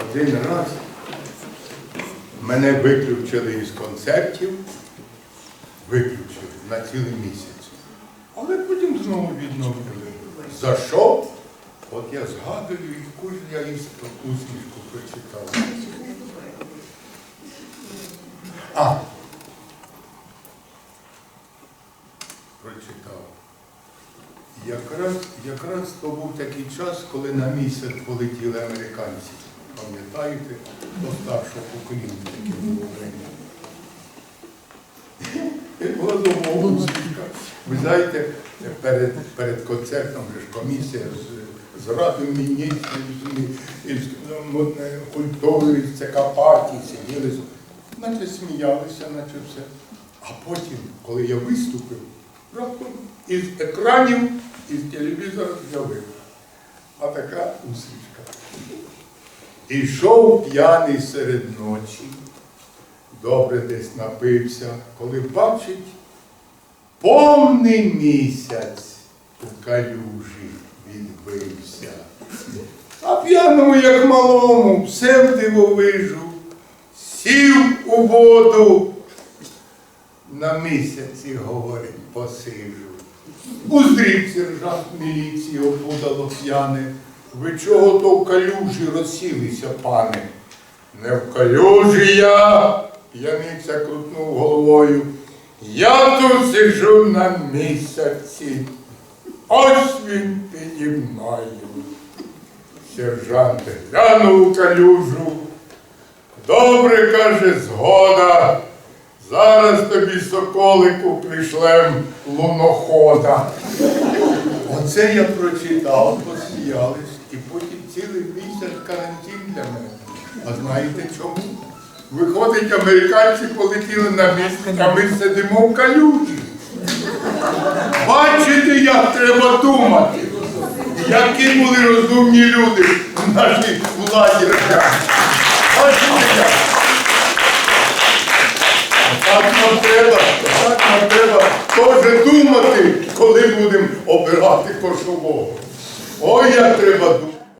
Один раз мене виключили із концертів, виключили на цілий місяць. Але потім знову відновили. За що? От я згадую, яку ж я істо усмішку прочитав. А. Прочитав. Якраз, якраз то був такий час, коли на місяць полетіли американці. Пам'ятаєте, до старшого покоління таке було усмішка. Ви знаєте, перед, перед концертом ж комісія з, з Радою міністрів, з, ну, е, культури, з ЦК партії сиділи, наче сміялися, наче все. А потім, коли я виступив, раптом із екранів, із телевізора з'явив. А така усмішка. Ішов п'яний серед ночі, добре десь напився, коли бачить повний місяць у калюжі відбився. А п'яному, як малому, все в дивовижу, сів у воду, на місяці, говорить, посижу. Уздрів сержант міліції опудало п'яне. Ви чого то в калюжі розсілися, пане? Не в калюжі я, п'яниця крутнув головою. Я тут сижу на місяці. Ось він піді мною. Сержант глянув калюжу. Добре, каже, згода. Зараз тобі соколику пришлем лунохода. Оце я прочитав, посміялись, і потім цілий місяць карантин для мене. А знаєте чому? Виходить, американці полетіли на місяць, а ми сидимо в калюжі. Бачите, як треба думати, які були розумні люди в нашій владі. Бачите як? Так нам треба, так нам треба теж думати, коли будемо обирати кошового. Ой, як треба думати.